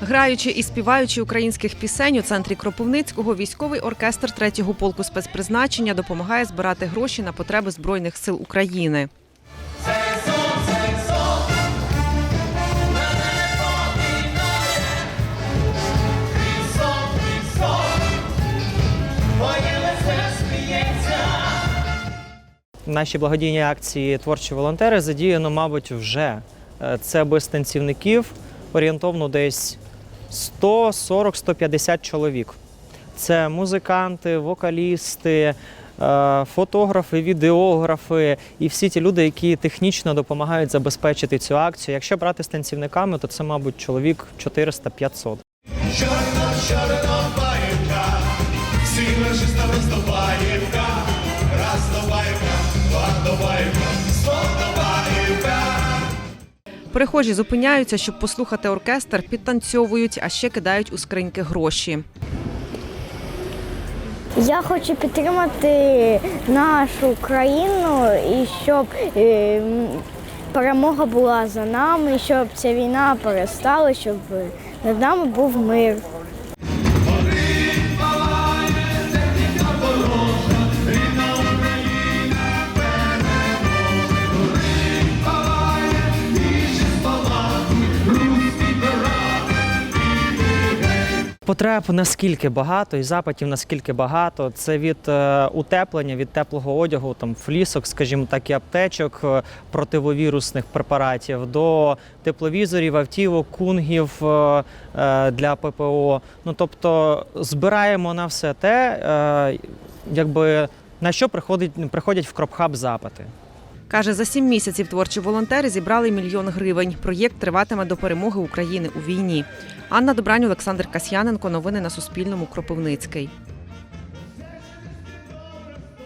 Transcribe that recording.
граючи і співаючи українських пісень у центрі Кропивницького, військовий оркестр третього полку спецпризначення допомагає збирати гроші на потреби збройних сил України. В нашій благодійній акції Творчі волонтери задіяно, мабуть, вже Е, це без танцівників орієнтовно десь 140-150 чоловік. Це музиканти, вокалісти, е, фотографи, відеографи і всі ті люди, які технічно допомагають забезпечити цю акцію. Якщо брати з танцівниками, то це, мабуть, чоловік 400-500. Перехожі зупиняються, щоб послухати оркестр, підтанцьовують, а ще кидають у скриньки гроші. Я хочу підтримати нашу країну і щоб е, перемога була за нами, щоб ця війна перестала, щоб над нами був мир. Потреб наскільки багато, і запитів наскільки багато. Це від е, утеплення, від теплого одягу, там флісок, скажімо так, і аптечок, е, противовірусних препаратів, до тепловізорів, автівок, кунгів е, для ППО. Ну тобто збираємо на все те, якби на що приходить, приходять в Кропхаб запити. Каже, за сім місяців творчі волонтери зібрали мільйон гривень. Проєкт триватиме до перемоги України у війні. Анна Добрань, Олександр Касьяненко. Новини на Суспільному. Кропивницький.